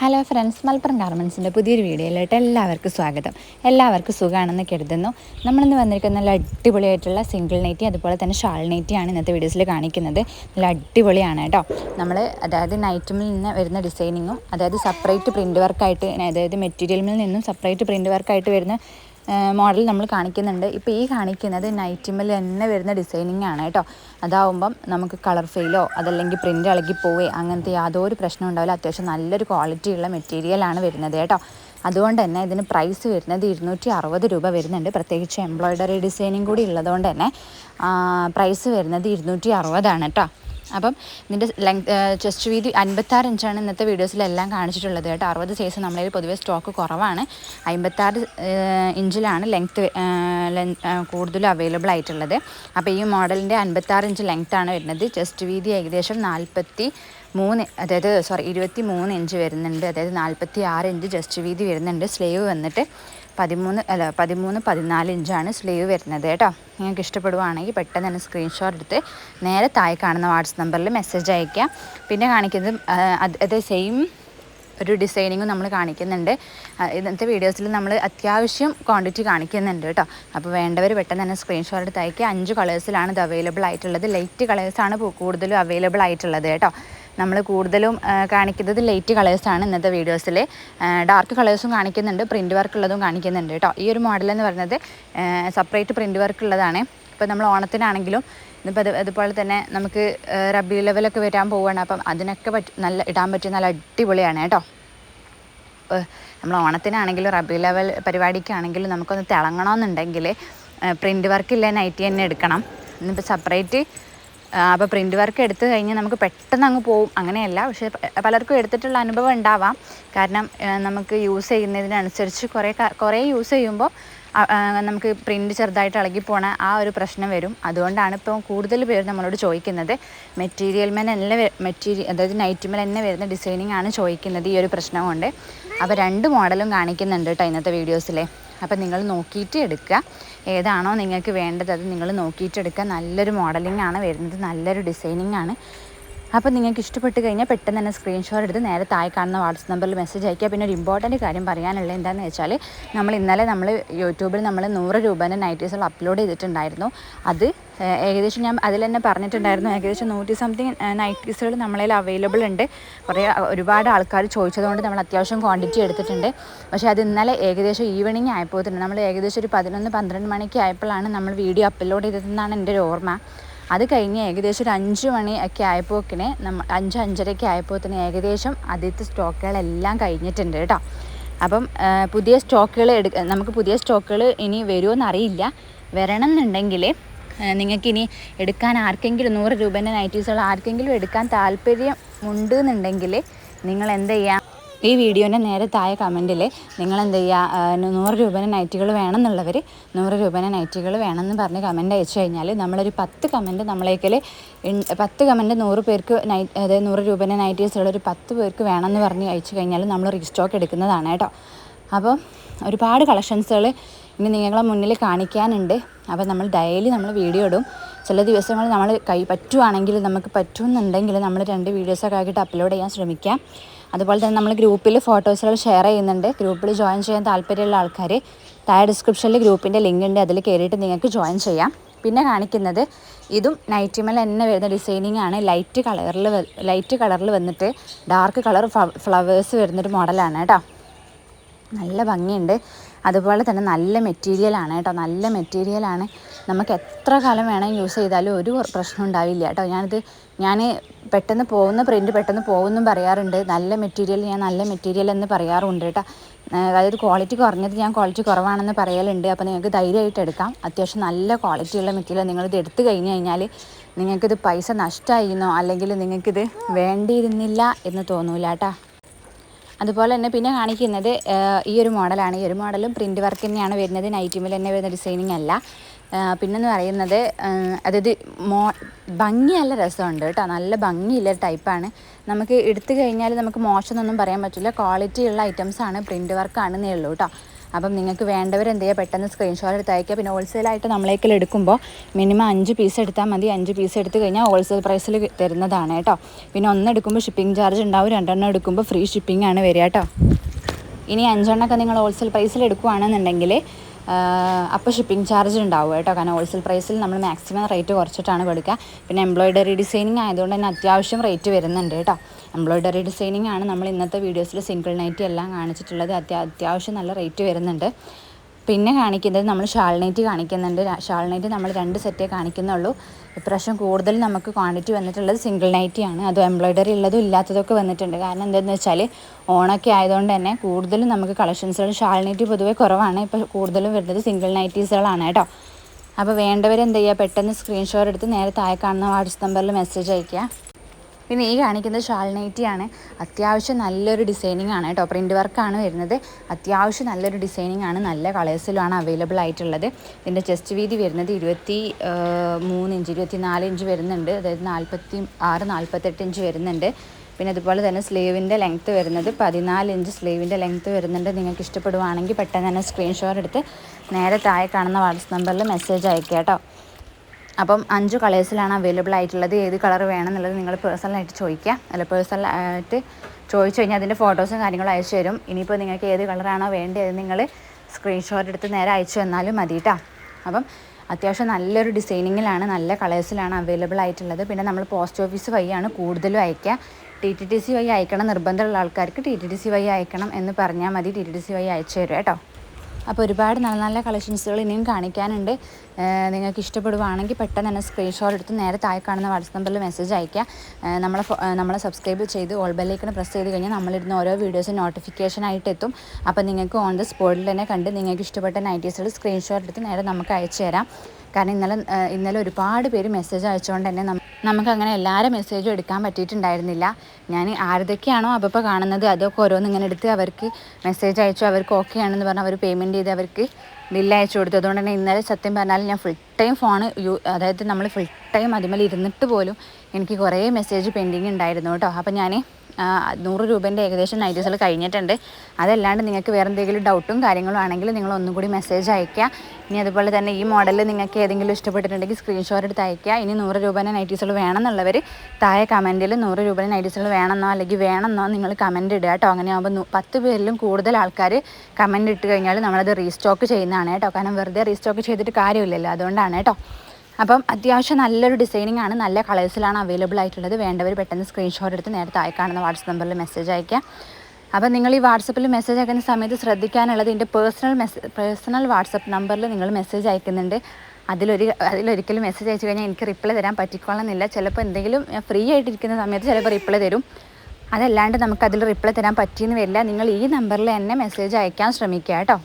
Hello friends Malappuram ഗാർമെൻസിന്റെ പുതിയൊരു വീഡിയോയിലോട്ട് എല്ലാവർക്കും സ്വാഗതം. എല്ലാവർക്കും സുഖമാണെന്ന് കരുതുന്നു. നമ്മളിന്ന് വന്നിരിക്കുന്ന നല്ല അടിപൊളിയായിട്ടുള്ള സിംഗിൾ നൈറ്റി അതുപോലെ തന്നെ ഷാൾ നൈറ്റിയാണ് ഇന്നത്തെ വീഡിയോസിൽ കാണിക്കുന്നത്. നല്ല അടിപൊളിയാണ് കേട്ടോ. നമ്മൾ അതായത് നൈറ്റുമിൽ നിന്ന് വരുന്ന ഡിസൈനിങ്ങും അതായത് സെപ്പറേറ്റ് പ്രിന്റ് വർക്കായിട്ട് അതായത് മെറ്റീരിയലിൽ നിന്നും സെപ്പറേറ്റ് പ്രിന്റ് വർക്കായിട്ട് വരുന്ന മോഡൽ നമ്മൾ കാണിക്കുന്നുണ്ട്. ഇപ്പോൾ ഈ കാണിക്കുന്നത് നൈറ്റിമൽ തന്നെ വരുന്ന ഡിസൈനിങ് ആണ് കേട്ടോ. അതാവുമ്പം നമുക്ക് കളർ ഫെയിലോ അതല്ലെങ്കിൽ പ്രിന്റ് ഇളകി പോവേ അങ്ങനത്തെ യാതൊരു പ്രശ്നം ഉണ്ടാവില്ല. അത്യാവശ്യം നല്ലൊരു ക്വാളിറ്റിയുള്ള മെറ്റീരിയലാണ് വരുന്നത് കേട്ടോ. അതുകൊണ്ട് തന്നെ ഇതിന് പ്രൈസ് വരുന്നത് ഇരുന്നൂറ്റി അറുപത് രൂപ വരുന്നുണ്ട്. പ്രത്യേകിച്ച് എംബ്രോയ്ഡറി ഡിസൈനിങ് കൂടി ഉള്ളതുകൊണ്ട് തന്നെ പ്രൈസ് വരുന്നത് ഇരുന്നൂറ്റി അറുപതാണ് കേട്ടോ. അപ്പം ഇതിന്റെ ലെങ്ത് ചെസ്റ്റ് വീതി അൻപത്താറ് ഇഞ്ചാണ് ഇന്നത്തെ വീഡിയോസിലെല്ലാം കാണിച്ചിട്ടുള്ളത് കേട്ടോ. അറുപത് സൈസ് നമ്മളിൽ പൊതുവേ സ്റ്റോക്ക് കുറവാണ്. അമ്പത്താറ് ഇഞ്ചിലാണ് ലെങ്ത്ത് കൂടുതലും അവൈലബിൾ ആയിട്ടുള്ളത്. അപ്പോൾ ഈ മോഡലിന്റെ അൻപത്താറ് ഇഞ്ച് ലെങ്ത്താണ് വരുന്നത്. ചെസ്റ്റ് വീതി ഏകദേശം നാൽപ്പത്തി മൂന്ന് അതായത് സോറി ഇരുപത്തി മൂന്ന് ഇഞ്ച് വരുന്നുണ്ട്. അതായത് നാൽപ്പത്തി ആറ് ഇഞ്ച് ജസ്റ്റ് വീതി വരുന്നുണ്ട്. സ്ലീവ് വന്നിട്ട് പതിമൂന്ന് അല്ല പതിമൂന്ന് പതിനാല് ഇഞ്ചാണ് സ്ലീവ് വരുന്നത് കേട്ടോ. നിങ്ങൾക്ക് ഇഷ്ടപ്പെടുവാണെങ്കിൽ പെട്ടെന്ന് തന്നെ സ്ക്രീൻഷോട്ട് എടുത്ത് നേരെ താഴെ കാണുന്ന വാട്സപ്പ് നമ്പറിൽ മെസ്സേജ് അയക്കുക പിന്നെ കാണിക്കുന്നത് അത് സെയിം ഒരു ഡിസൈനിങ്ങും നമ്മൾ കാണിക്കുന്നുണ്ട്. ഇന്നത്തെ വീഡിയോസിൽ നമ്മൾ അത്യാവശ്യം ക്വാണ്ടിറ്റി കാണിക്കുന്നുണ്ട് കേട്ടോ. അപ്പോൾ വേണ്ടവർ പെട്ടെന്ന് തന്നെ സ്ക്രീൻഷോട്ട് എടുത്ത് അയക്കുക അഞ്ച് കളേഴ്സിലാണ് ഇത് അവൈലബിൾ ആയിട്ടുള്ളത്. ലൈറ്റ് കളേഴ്സാണ് കൂടുതലും അവൈലബിൾ ആയിട്ടുള്ളത് കേട്ടോ. നമ്മൾ കൂടുതലും കാണിക്കുന്നത് ലൈറ്റ് കളേഴ്സാണ് ഇന്നത്തെ വീഡിയോസിൽ ഡാർക്ക് കളേഴ്സും കാണിക്കുന്നുണ്ട് പ്രിന്റ് വർക്ക് ഉള്ളതും കാണിക്കുന്നുണ്ട് കേട്ടോ ഈ ഒരു മോഡൽ എന്ന് പറയുന്നത് സെപ്പറേറ്റ് പ്രിന്റ് വർക്ക് ഉള്ളതാണ്. ഇപ്പോൾ നമ്മൾ ഓണത്തിനാണെങ്കിലും ഇന്നിപ്പോൾ അത് അതുപോലെ തന്നെ നമുക്ക് റബ്ബി ലെവലൊക്കെ വരാൻ പോവുകയാണ്. അപ്പം അതിനൊക്കെ പറ്റി നല്ല ഇടാൻ പറ്റിയ നല്ല അടിപൊളിയാണ് കേട്ടോ നമ്മൾ ഓണത്തിനാണെങ്കിലും റബ്ബി ലെവൽ പരിപാടിക്കാണെങ്കിലും നമുക്കൊന്ന് തിളങ്ങണമെന്നുണ്ടെങ്കിൽ പ്രിന്റ് വർക്കില്ല നൈറ്റി തന്നെ എടുക്കണം. ഇന്നിപ്പോൾ സെപ്പറേറ്റ് അപ്പോൾ പ്രിന്റ് വർക്ക് എടുത്തു കഴിഞ്ഞാൽ നമുക്ക് പെട്ടെന്ന് അങ്ങ് പോവും. അങ്ങനെയല്ല. പക്ഷേ പലർക്കും എടുത്തിട്ടുള്ള അനുഭവം ഉണ്ടാവാം. കാരണം നമുക്ക് യൂസ് ചെയ്യുന്നതിനനുസരിച്ച് കുറേ കുറേ യൂസ് ചെയ്യുമ്പോൾ നമുക്ക് പ്രിന്റ് ചെറുതായിട്ട് ഇളകിപ്പോണ പോണ ആ ഒരു പ്രശ്നം വരും. അതുകൊണ്ടാണ് ഇപ്പോൾ കൂടുതൽ പേര് നമ്മളോട് ചോദിക്കുന്നത്. മെറ്റീരിയൽ മേൽ തന്നെ മെറ്റീരിയൽ അതായത് നൈറ്റ് മേൽ തന്നെ വരുന്ന ഡിസൈനിങ് ആണ് ചോദിക്കുന്നത് ഈ ഒരു പ്രശ്നം കൊണ്ട്. അപ്പോൾ രണ്ട് മോഡലും കാണിക്കുന്നുണ്ട് കേട്ടോ ഇന്നത്തെ വീഡിയോസിലെ അപ്പോൾ നിങ്ങൾ നോക്കിയിട്ട് എടുക്കുക. ഏതാണോ നിങ്ങൾക്ക് വേണ്ടത് അത് നിങ്ങൾ നോക്കിയിട്ട് എടുക്കുക. നല്ലൊരു മോഡലിംഗ് ആണ് വരുന്നത്. നല്ലൊരു ഡിസൈനിങ് ആണ്. അപ്പോൾ നിങ്ങൾക്ക് ഇഷ്ടപ്പെട്ട് കഴിഞ്ഞാൽ പെട്ടെന്ന് തന്നെ സ്ക്രീൻഷോട്ട് എടുത്ത് നേരെ താഴെ കാണുന്ന വാട്സപ്പ് നമ്പറിൽ മെസ്സേജ് അയക്കുക. പിന്നെ ഒരു ഇമ്പോർട്ടന്റ് കാര്യം പറയാനുള്ളത് എന്താണെന്ന് വെച്ചാൽ നമ്മൾ ഇന്നലെ നമ്മൾ യൂട്യൂബിൽ നമ്മൾ നൂറ് രൂപേന്റെ നൈറ്റീസുകൾ അപ്ലോഡ് ചെയ്തിട്ടുണ്ടായിരുന്നു. അത് ഏകദേശം ഞാൻ അതിൽ തന്നെ പറഞ്ഞിട്ടുണ്ടായിരുന്നു. ഏകദേശം നൂറ്റി സംതിങ് നൈറ്റീസുകൾ നമ്മളതിൽ അവൈലബിൾ ഉണ്ട്. കുറേ ഒരുപാട് ആൾക്കാർ ചോദിച്ചതുകൊണ്ട് നമ്മൾ അത്യാവശ്യം ക്വാണ്ടിറ്റി എടുത്തിട്ടുണ്ട്. പക്ഷേ അത് ഇന്നലെ ഏകദേശം ഈവനിങ് ആയപ്പോൾ തന്നെ നമ്മൾ ഏകദേശം ഒരു പതിനൊന്ന് പന്ത്രണ്ട് മണിക്ക് ആയപ്പോഴാണ് നമ്മൾ വീഡിയോ അപ്ലോഡ് ചെയ്തതെന്നാണ് എന്റെ ഒരു ഓർമ്മ. അത് കഴിഞ്ഞ് ഏകദേശം ഒരു അഞ്ച് മണി ഒക്കെ ആയപ്പോക്കിനെ നമ്മൾ അഞ്ച് അഞ്ചരയ്ക്ക് ആയപ്പോൾ തന്നെ ഏകദേശം ആദ്യത്തെ സ്റ്റോക്കുകളെല്ലാം കഴിഞ്ഞിട്ടുണ്ട് കേട്ടോ. അപ്പം പുതിയ സ്റ്റോക്കുകൾ എടുക്ക നമുക്ക് പുതിയ സ്റ്റോക്കുകൾ ഇനി വരുമോ എന്നറിയില്ല വരണം എന്നുണ്ടെങ്കിൽ നിങ്ങൾക്കിനി എടുക്കാൻ ആർക്കെങ്കിലും നൂറ് രൂപേന്റെ നൈറ്റീസുകൾ ആർക്കെങ്കിലും എടുക്കാൻ താല്പര്യം ഉണ്ട് എന്നുണ്ടെങ്കിൽ നിങ്ങൾ എന്ത് ചെയ്യുക ഈ വീഡിയോന്റെ നേരെ താഴെ കമന്റിൽ നിങ്ങൾ എന്ത് ചെയ്യുക നൂറ് രൂപേന്റെ നൈറ്റുകൾ വേണമെന്നുള്ളവർ നൂറ് രൂപേന്റെ നൈറ്റുകൾ വേണമെന്ന് പറഞ്ഞ് കമന്റ് അയച്ചു കഴിഞ്ഞാൽ നമ്മളൊരു പത്ത് കമന്റ് നമ്മളേക്കൽ പത്ത് കമന്റ് നൂറ് പേർക്ക് നൈറ്റ് അതായത് നൂറ് രൂപേന്റെ നൈറ്റീസുകൾ ഒരു പത്ത് പേർക്ക് വേണമെന്ന് പറഞ്ഞ് അയച്ചു കഴിഞ്ഞാൽ നമ്മൾ റീസ്റ്റോക്ക് എടുക്കുന്നതാണ് കേട്ടോ. അപ്പോൾ ഒരുപാട് കളക്ഷൻസുകൾ ഇനി നിങ്ങളെ മുന്നിൽ കാണിക്കാനുണ്ട്. അപ്പോൾ നമ്മൾ ഡെയിലി നമ്മൾ വീഡിയോ ഇടും. ചില ദിവസങ്ങൾ നമ്മൾ കൈ പറ്റുവാണെങ്കിൽ നമുക്ക് പറ്റുമെന്നുണ്ടെങ്കിൽ നമ്മൾ രണ്ട് വീഡിയോസൊക്കെ ആക്കിയിട്ട് അപ്ലോഡ് ചെയ്യാൻ ശ്രമിക്കാം. അതുപോലെ തന്നെ നമ്മൾ ഗ്രൂപ്പിൽ ഫോട്ടോസുകൾ ഷെയർ ചെയ്യുന്നുണ്ട്. ഗ്രൂപ്പിൽ ജോയിൻ ചെയ്യാൻ താല്പര്യമുള്ള ആൾക്കാർ താഴെ ഡിസ്ക്രിപ്ഷനിൽ ഗ്രൂപ്പിന്റെ ലിങ്ക് ഉണ്ട്. അതിൽ കയറിയിട്ട് നിങ്ങൾക്ക് ജോയിൻ ചെയ്യാം. പിന്നെ കാണിക്കുന്നത് ഇതും നൈറ്റിമൽ തന്നെ വരുന്ന ഡിസൈനിങ് ആണ്. ലൈറ്റ് കളറിൽ ലൈറ്റ് കളറിൽ വന്നിട്ട് ഡാർക്ക് കളർ ഫ്ലവേഴ്സ് വരുന്നൊരു മോഡലാണ് കേട്ടോ. നല്ല ഭംഗിയുണ്ട്. അതുപോലെ തന്നെ നല്ല മെറ്റീരിയലാണ് കേട്ടോ. നല്ല മെറ്റീരിയലാണ് നമുക്ക് എത്ര കാലം വേണമെങ്കിൽ യൂസ് ചെയ്താലും ഒരു പ്രശ്നം ഉണ്ടാവില്ല കേട്ടോ. ഞാനിത് ഞാൻ പെട്ടെന്ന് പോകുന്ന പ്രിന്റ് പെട്ടെന്ന് പോകുമെന്നും പറയാറുണ്ട്. നല്ല മെറ്റീരിയൽ ഞാൻ നല്ല മെറ്റീരിയൽ എന്ന് പറയാറുണ്ട് കേട്ടോ. അതായത് ക്വാളിറ്റി കുറഞ്ഞത് ഞാൻ ക്വാളിറ്റി കുറവാണെന്ന് പറയലുണ്ട്. അപ്പോൾ നിങ്ങൾക്ക് ധൈര്യമായിട്ട് എടുക്കാം. അത്യാവശ്യം നല്ല ക്വാളിറ്റിയുള്ള മെറ്റീരിയൽ നിങ്ങളിത് എടുത്തു കഴിഞ്ഞ് കഴിഞ്ഞാൽ നിങ്ങൾക്കിത് പൈസ നഷ്ടമായിരുന്നോ അല്ലെങ്കിൽ നിങ്ങൾക്കിത് വേണ്ടിയിരുന്നില്ല എന്ന് തോന്നൂല കേട്ടോ. അതുപോലെ തന്നെ പിന്നെ കാണിക്കുന്നത് ഈ ഒരു മോഡലാണ്. ഈ ഒരു മോഡലും പ്രിന്റ് വർക്ക് തന്നെയാണ് വരുന്നത്. നൈറ്റിമിൽ തന്നെ വരുന്ന ഡിസൈനിങ് അല്ല. പിന്നെന്ന് പറയുന്നത് അതായത് മോ ഭംഗി നല്ല രസമുണ്ട് കേട്ടോ. നല്ല ഭംഗിയുള്ള ടൈപ്പാണ് നമുക്ക് എടുത്തു കഴിഞ്ഞാൽ നമുക്ക് മോശമെന്നൊന്നും പറയാൻ പറ്റില്ല. ക്വാളിറ്റി ഉള്ള ഐറ്റംസാണ് പ്രിന്റ് വർക്കാണെന്നേ ഉള്ളൂ കേട്ടോ. അപ്പം നിങ്ങൾക്ക് വേണ്ടവർ എന്ത് ചെയ്യുക? പെട്ടെന്ന് സ്ക്രീൻഷോട്ട് എടുത്ത് അയക്കുക പിന്നെ ഹോൾസെയിലായിട്ട് നമ്മളേക്കൽ എടുക്കുമ്പോൾ മിനിമം അഞ്ച് പീസ് എടുത്താൽ മതി. അഞ്ച് പീസ് എടുത്ത് കഴിഞ്ഞാൽ ഹോൾസെയിൽ പ്രൈസിൽ തരുന്നതാണ് കേട്ടോ. പിന്നെ ഒന്ന് എടുക്കുമ്പോൾ ഷിപ്പിംഗ് ചാർജ് ഉണ്ടാവും. രണ്ടെണ്ണം എടുക്കുമ്പോൾ ഫ്രീ ഷിപ്പിംഗ് ആണ് വരിക കേട്ടോ. ഇനി അഞ്ചെണ്ണമൊക്കെ നിങ്ങൾ ഹോൾസെയിൽ പ്രൈസിൽ എടുക്കുകയാണെന്നുണ്ടെങ്കിൽ അപ്പോൾ ഷിപ്പിംഗ് ചാർജ് ഉണ്ടാവും കേട്ടോ. കാരണം ഹോൾസെയിൽ പ്രൈസിൽ നമ്മൾ മാക്സിമം റേറ്റ് കുറച്ചിട്ടാണ് കൊടുക്കുക. പിന്നെ എംബ്രോയിഡറി ഡിസൈനിങ് ആയതുകൊണ്ട് തന്നെ അത്യാവശ്യം റേറ്റ് വരുന്നുണ്ട് കേട്ടോ. എംബ്രോയിഡറി ഡിസൈനിങ് ആണ് നമ്മൾ ഇന്നത്തെ വീഡിയോസിൽ സിംഗിൾ നൈറ്റി എല്ലാം കാണിച്ചിട്ടുള്ളത്. അത്യാ അത്യാവശ്യം നല്ല റേറ്റ് വരുന്നുണ്ട്. പിന്നെ കാണിക്കുന്നത് നമ്മൾ ഷാൾനൈറ്റ് കാണിക്കുന്നുണ്ട്. ഷാൾനൈറ്റ് നമ്മൾ രണ്ട് സെറ്റേ കാണിക്കുന്നുള്ളൂ. ഇപ്രാവശ്യം കൂടുതൽ നമുക്ക് ക്വാണ്ടിറ്റി വന്നിട്ടുള്ളത് സിംഗിൾ നൈറ്റി ആണ് അതും എംബ്രോയിഡറി ഉള്ളതും ഇല്ലാത്തതൊക്കെ വന്നിട്ടുണ്ട്. കാരണം എന്താണെന്ന് വെച്ചാൽ ഓണൊക്കെ ആയതുകൊണ്ട് തന്നെ കൂടുതലും നമുക്ക് കളക്ഷൻസുകൾ ഷാൾ നൈറ്റി പൊതുവേ കുറവാണ്. ഇപ്പോൾ കൂടുതലും വരുന്നത് സിംഗിൾ നൈറ്റീസുകളാണ് കേട്ടോ. അപ്പോൾ വേണ്ടവരെന്ത് ചെയ്യുക പെട്ടെന്ന് സ്ക്രീൻഷോട്ട് എടുത്ത് നേരെ താഴെ കാണുന്ന വാട്സപ്പ് നമ്പറിൽ മെസ്സേജ് അയയ്ക്കുക. പിന്നെ ഈ കാണിക്കുന്നത് ഷാൾ നൈറ്റിയാണ് അത്യാവശ്യം നല്ലൊരു ഡിസൈനിങ് ആണ് കേട്ടോ. പ്രിന്റ് വർക്കാണ് വരുന്നത്. അത്യാവശ്യം നല്ലൊരു ഡിസൈനിങ് ആണ്. നല്ല കളേഴ്സിലുമാണ് അവൈലബിൾ ആയിട്ടുള്ളത്. ഇതിന്റെ ചെസ്റ്റ് വീതി വരുന്നത് ഇരുപത്തി മൂന്ന് ഇഞ്ച് ഇരുപത്തി നാല് ഇഞ്ച് വരുന്നുണ്ട്. അതായത് നാൽപ്പത്തി ആറ് നാൽപ്പത്തെട്ട് ഇഞ്ച് വരുന്നുണ്ട്. പിന്നെ അതുപോലെ തന്നെ സ്ലീവിന്റെ ലെങ്ത്ത് വരുന്നത് പതിനാല് ഇഞ്ച് സ്ലീവിന്റെ ലെങ്ത്ത് വരുന്നുണ്ട്. നിങ്ങൾക്ക് ഇഷ്ടപ്പെടുവാണെങ്കിൽ പെട്ടെന്ന് തന്നെ സ്ക്രീൻഷോട്ട് എടുത്ത് നേരെ താഴെ കാണുന്ന വാട്സപ്പ് നമ്പറിൽ മെസ്സേജ് അയക്കുക കേട്ടോ. അപ്പം അഞ്ച് കളേഴ്സിലാണ് അവൈലബിൾ ആയിട്ടുള്ളത്. ഏത് കളർ വേണമെന്നുള്ളത് നിങ്ങൾ പേഴ്സണലായിട്ട് ചോദിക്കുക. അല്ല പേഴ്സണലായിട്ട് ചോദിച്ചു കഴിഞ്ഞാൽ അതിന്റെ ഫോട്ടോസും കാര്യങ്ങളും അയച്ചു തരും. ഇനിയിപ്പോൾ നിങ്ങൾക്ക് ഏത് കളറാണോ വേണ്ടത് നിങ്ങൾ സ്ക്രീൻഷോട്ട് എടുത്ത് നേരെ അയച്ചു തന്നാലും മതി കേട്ടോ അപ്പം അത്യാവശ്യം നല്ലൊരു ഡിസൈനിങ്ങിലാണ് നല്ല കളേഴ്സിലാണ് അവൈലബിൾ ആയിട്ടുള്ളത്. പിന്നെ നമ്മൾ പോസ്റ്റ് ഓഫീസ് വഴിയാണ് കൂടുതലും അയക്കുക. ടി ടി ടി സി വഴി അയക്കണം നിർബന്ധമുള്ള ആൾക്കാർക്ക് ടി ടി ടി സി വഴി അയക്കണം എന്ന് പറഞ്ഞാൽ മതി. ടി ടി ടി സി വഴി അയച്ചു തരും കേട്ടോ അപ്പോൾ ഒരുപാട് നല്ല നല്ല കളക്ഷൻസുകൾ ഇനിയും കാണിക്കാനുണ്ട്. നിങ്ങൾക്ക് ഇഷ്ടപ്പെടുവാണെങ്കിൽ പെട്ടെന്ന് തന്നെ സ്ക്രീൻഷോട്ട് എടുത്ത് നേരെ താഴെ കാണുന്ന വാട്സപ്പ് നമ്പറിൽ മെസ്സേജ് അയക്കുക ഏഹ് നമ്മളെ നമ്മളെ സബ്സ്ക്രൈബ് ചെയ്ത് ഓൾ ബെല്ലേക്കാണ് പ്രസ് ചെയ്ത് കഴിഞ്ഞാൽ നമ്മളിടുന്ന ഓരോ വീഡിയോസും നോട്ടിഫിക്കേഷൻ ആയിട്ട് എത്തും. അപ്പോൾ നിങ്ങൾക്ക് ഓൺ ദ സ്പോട്ടിൽ തന്നെ കണ്ട് നിങ്ങൾക്ക് ഇഷ്ടപ്പെട്ട നൈറ്റീസുകൾ സ്ക്രീൻഷോട്ട് എടുത്ത് നേരെ നമുക്ക് അയച്ചു തരാം കാരണം ഇന്നലെ ഇന്നലെ ഒരുപാട് പേര് മെസ്സേജ് അയച്ചുകൊണ്ട് തന്നെ നമുക്ക് അങ്ങനെ എല്ലാവരും മെസ്സേജും എടുക്കാൻ പറ്റിയിട്ടുണ്ടായിരുന്നില്ല. ഞാൻ ആരതൊക്കെയാണോ അപ്പോൾ കാണുന്നത് അതൊക്കെ ഓരോന്ന് ഇങ്ങനെ എടുത്ത് അവർക്ക് മെസ്സേജ് അയച്ചു അവർക്ക് ഓക്കെ ആണെന്ന് പറഞ്ഞ് അവർ പേയ്മെന്റ് ചെയ്ത് അവർക്ക് ബില്ല് അയച്ചു കൊടുത്തു. അതുകൊണ്ട് തന്നെ ഇന്നലെ സത്യം പറഞ്ഞാൽ ഞാൻ ഫുൾ ടൈം ഫോൺ യൂ അതായത് നമ്മൾ ഫുൾ ടൈം അതുമേൽ ഇരുന്നിട്ട് പോലും എനിക്ക് കുറേ മെസ്സേജ് പെൻഡിങ് ഉണ്ടായിരുന്നു കേട്ടോ. അപ്പോൾ ഞാൻ നൂറ് രൂപേന്റെ ഏകദേശം നൈറ്റീസുകൾ കഴിഞ്ഞിട്ടുണ്ട്. അതല്ലാണ്ട് നിങ്ങൾക്ക് വേറെ എന്തെങ്കിലും ഡൗട്ടും കാര്യങ്ങളും ആണെങ്കിൽ നിങ്ങൾ ഒന്നും കൂടി മെസ്സേജ് അയയ്ക്കുക. ഇനി അതുപോലെ തന്നെ ഈ മോഡൽ നിങ്ങൾക്ക് ഏതെങ്കിലും ഇഷ്ടപ്പെട്ടിട്ടുണ്ടെങ്കിൽ സ്ക്രീൻഷോട്ട് എടുത്ത് അയയ്ക്കുക. ഇനി നൂറ് രൂപേന്റെ നൈറ്റീസുകൾ വേണമെന്നുള്ളവർ താഴെ കമന്റിൽ നൂറ് രൂപേന്റെ നൈറ്റീസുകൾ വേണമെന്നോ അല്ലെങ്കിൽ വേണമെന്നോ നിങ്ങൾ കമന്റ് ഇടുക കേട്ടോ. അങ്ങനെ ആകുമ്പോൾ പത്ത് പേരിലും കൂടുതൽ ആൾക്കാർ കമന്റ് ഇട്ട് കഴിഞ്ഞാൽ നമ്മളത് റീസ്റ്റോക്ക് ചെയ്യുന്നതാണ് കേട്ടോ. കാരണം വെറുതെ റീസ്റ്റോക്ക് ചെയ്തിട്ട് കാര്യമില്ലല്ലോ. അതുകൊണ്ടാണ് കേട്ടോ. അപ്പം അത്യാവശ്യം നല്ലൊരു ഡിസൈനിങ് ആണ് നല്ല കളേഴ്സിലാണ് അവൈലബിൾ ആയിട്ടുള്ളത്. വേണ്ടവർ പെട്ടെന്ന് സ്ക്രീൻഷോട്ട് എടുത്ത് നേരത്തെ താഴെ കാണുന്ന വാട്സപ്പ് നമ്പറിൽ മെസ്സേജ് അയക്കുക അപ്പം നിങ്ങൾ ഈ വാട്സപ്പിൽ മെസ്സേജ് അയക്കുന്ന സമയത്ത് ശ്രദ്ധിക്കാനുള്ളത് എന്റെ പേഴ്സണൽ മെസ്സേജ് പേഴ്സണൽ വാട്സപ്പ് നമ്പറിൽ നിങ്ങൾ മെസ്സേജ് അയക്കുന്നുണ്ട്. അതിലൊരു അതിലൊരിക്കലും മെസ്സേജ് അയച്ചു കഴിഞ്ഞാൽ എനിക്ക് റിപ്ലൈ തരാൻ പറ്റിക്കൊള്ളുന്നില്ല ചിലപ്പോൾ എന്തെങ്കിലും ഫ്രീ ആയിട്ടിരിക്കുന്ന സമയത്ത് ചിലപ്പോൾ റിപ്ലൈ തരും. അതല്ലാണ്ട് നമുക്കതിൽ റിപ്ലൈ തരാൻ പറ്റിയെന്ന് വരില്ല. നിങ്ങൾ ഈ നമ്പറിൽ തന്നെ മെസ്സേജ് അയക്കാൻ ശ്രമിക്കുക കേട്ടോ.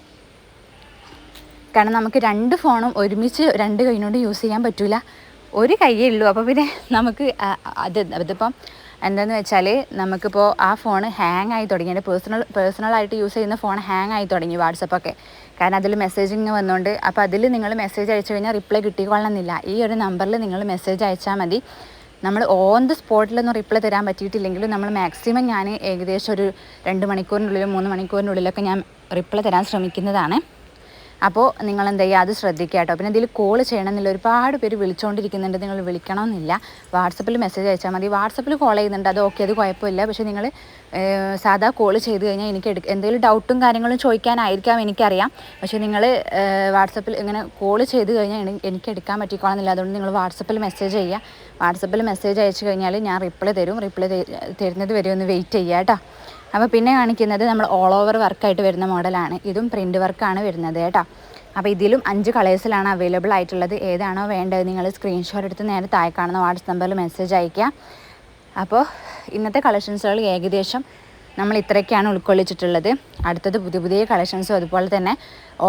കാരണം നമുക്ക് രണ്ട് ഫോണും ഒരുമിച്ച് രണ്ട് കൈയിനോട് യൂസ് ചെയ്യാൻ പറ്റില്ല ഒരു കൈയേ ഉള്ളൂ. അപ്പോൾ പിന്നെ നമുക്ക് അത് അതിപ്പം എന്താണെന്ന് വെച്ചാൽ നമുക്കിപ്പോൾ ആ ഫോൺ ഹാങ് ആയി തുടങ്ങി. എന്റെ പേഴ്സണൽ പേഴ്സണലായിട്ട് യൂസ് ചെയ്യുന്ന ഫോൺ ഹാങ് ആയി തുടങ്ങി വാട്സപ്പൊക്കെ കാരണം അതിൽ മെസ്സേജിങ് വന്നുകൊണ്ട് അപ്പോൾ അതിൽ നിങ്ങൾ മെസ്സേജ് അയച്ചു കഴിഞ്ഞാൽ റിപ്ലൈ കിട്ടിക്കൊള്ളണമെന്നില്ല. ഈ ഒരു നമ്പറിൽ നിങ്ങൾ മെസ്സേജ് അയച്ചാൽ മതി. നമ്മൾ ഓൺ ദി സ്പോട്ടിലൊന്നും റിപ്ലൈ തരാൻ പറ്റിയിട്ടില്ലെങ്കിലും നമ്മൾ മാക്സിമം ഞാൻ ഏകദേശം ഒരു രണ്ട് മണിക്കൂറിനുള്ളിലും മൂന്ന് മണിക്കൂറിനുള്ളിലൊക്കെ ഞാൻ റിപ്ലൈ തരാൻ ശ്രമിക്കുന്നതാണ്. അപ്പോൾ നിങ്ങൾ എന്ത് ചെയ്യുക അത് ശ്രദ്ധിക്കുക കേട്ടോ. പിന്നെ ഇതിൽ കോൾ ചെയ്യണമെന്നില്ല. ഒരുപാട് പേര് വിളിച്ചുകൊണ്ടിരിക്കുന്നുണ്ട് നിങ്ങൾ വിളിക്കണമെന്നില്ല. വാട്സപ്പിൽ മെസ്സേജ് അയച്ചാൽ മതി. വാട്സപ്പിൽ കോൾ ചെയ്യുന്നുണ്ട്. അത് ഓക്കെ അത് കുഴപ്പമില്ല. പക്ഷേ നിങ്ങൾ സാധാ കോൾ ചെയ്ത് കഴിഞ്ഞാൽ എനിക്ക് എന്തെങ്കിലും ഡൗട്ടും കാര്യങ്ങളും ചോദിക്കാനായിരിക്കാം എനിക്കറിയാം. പക്ഷേ നിങ്ങൾ വാട്സപ്പിൽ ഇങ്ങനെ കോൾ ചെയ്ത് കഴിഞ്ഞാൽ എനിക്ക് എടുക്കാൻ പറ്റിക്കോളന്നില്ല. അതുകൊണ്ട് നിങ്ങൾ വാട്സപ്പിൽ മെസ്സേജ് ചെയ്യുക വാട്സപ്പിൽ മെസ്സേജ് അയച്ചു കഴിഞ്ഞാൽ ഞാൻ റിപ്ലൈ തരും. റിപ്ലൈ തരുന്നത് വരെ ഒന്ന് വെയിറ്റ് ചെയ്യുക കേട്ടോ. അപ്പോൾ പിന്നെ കാണിക്കുന്നത് നമ്മൾ ഓൾ ഓവർ വർക്കായിട്ട് വരുന്ന മോഡലാണ് ഇതും പ്രിന്റ് വർക്കാണ് വരുന്നത് കേട്ടോ. അപ്പോൾ ഇതിലും അഞ്ച് കളേഴ്സിലാണ് അവൈലബിൾ ആയിട്ടുള്ളത്. ഏതാണോ വേണ്ടത് നിങ്ങൾ സ്ക്രീൻഷോട്ട് എടുത്ത് നേരെ താഴെ കാണുന്ന വാട്സപ്പ് നമ്പറിൽ മെസ്സേജ് അയയ്ക്കുക. അപ്പോൾ ഇന്നത്തെ കളക്ഷൻസുകൾ ഏകദേശം നമ്മൾ ഇത്രയൊക്കെയാണ് ഉൾക്കൊള്ളിച്ചിട്ടുള്ളത്. അടുത്തത് പുതിയ പുതിയ കളക്ഷൻസും അതുപോലെ തന്നെ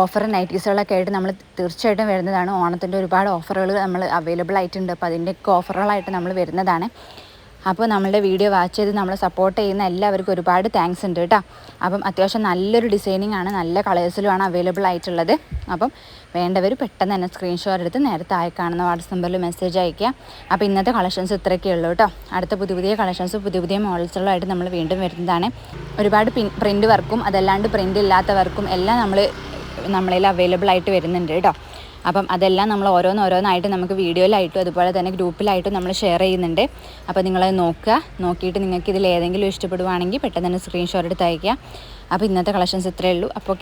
ഓഫർ നൈറ്റീസുകളൊക്കെ ആയിട്ട് നമ്മൾ തീർച്ചയായിട്ടും വരുന്നതാണ്. ഓണത്തിന്റെ ഒരുപാട് ഓഫറുകൾ നമ്മൾ അവൈലബിൾ ആയിട്ടുണ്ട്. അപ്പോൾ അതിന്റെയൊക്കെ ഓഫറുകളായിട്ട് നമ്മൾ വരുന്നതാണ്. അപ്പോൾ നമ്മളുടെ വീഡിയോ വാച്ച് ചെയ്ത് നമ്മളെ സപ്പോർട്ട് ചെയ്യുന്ന എല്ലാവർക്കും ഒരുപാട് താങ്ക്സ് ഉണ്ട് കേട്ടോ. അപ്പം അത്യാവശ്യം നല്ലൊരു ഡിസൈനിങ് ആണ് നല്ല കളേഴ്സിലുമാണ് അവൈലബിൾ ആയിട്ടുള്ളത്. അപ്പം വേണ്ടവർ പെട്ടെന്ന് തന്നെ സ്ക്രീൻഷോട്ട് എടുത്ത് നേരത്തെ ആയി കാണുന്ന വാട്സപ്പ് നമ്പറിൽ മെസ്സേജ് അയക്കുക അപ്പോൾ ഇന്നത്തെ കളക്ഷൻസ് ഇത്രയൊക്കെ ഉള്ളൂ കേട്ടോ. അടുത്ത പുതിയ പുതിയ കളക്ഷൻസ് പുതിയ പുതിയ മോഡൽസുകളായിട്ട് നമ്മൾ വീണ്ടും വരുന്നതാണ്. ഒരുപാട് പ്രിന്റ് വർക്കും അതല്ലാണ്ട് പ്രിന്റ് ഇല്ലാത്ത വർക്കും എല്ലാം നമ്മൾ നമ്മളിൽ അവൈലബിൾ ആയിട്ട് വരുന്നുണ്ട് കേട്ടോ. അപ്പം അതെല്ലാം നമ്മൾ ഓരോന്നോരോന്നായിട്ട് നമുക്ക് വീഡിയോയിലായിട്ടും അതുപോലെ തന്നെ ഗ്രൂപ്പിലായിട്ടും നമ്മൾ ഷെയർ ചെയ്യുന്നുണ്ട്. അപ്പോൾ നിങ്ങളത് നോക്കുക. നോക്കിയിട്ട് നിങ്ങൾക്ക് ഇതിൽ ഏതെങ്കിലും ഇഷ്ടപ്പെടുവാണെങ്കിൽ പെട്ടെന്ന് തന്നെ സ്ക്രീൻഷോട്ട് എടുത്ത് അയയ്ക്കുക അപ്പോൾ ഇന്നത്തെ കളക്ഷൻസ് ഇത്രയേ ഉള്ളൂ. അപ്പോൾ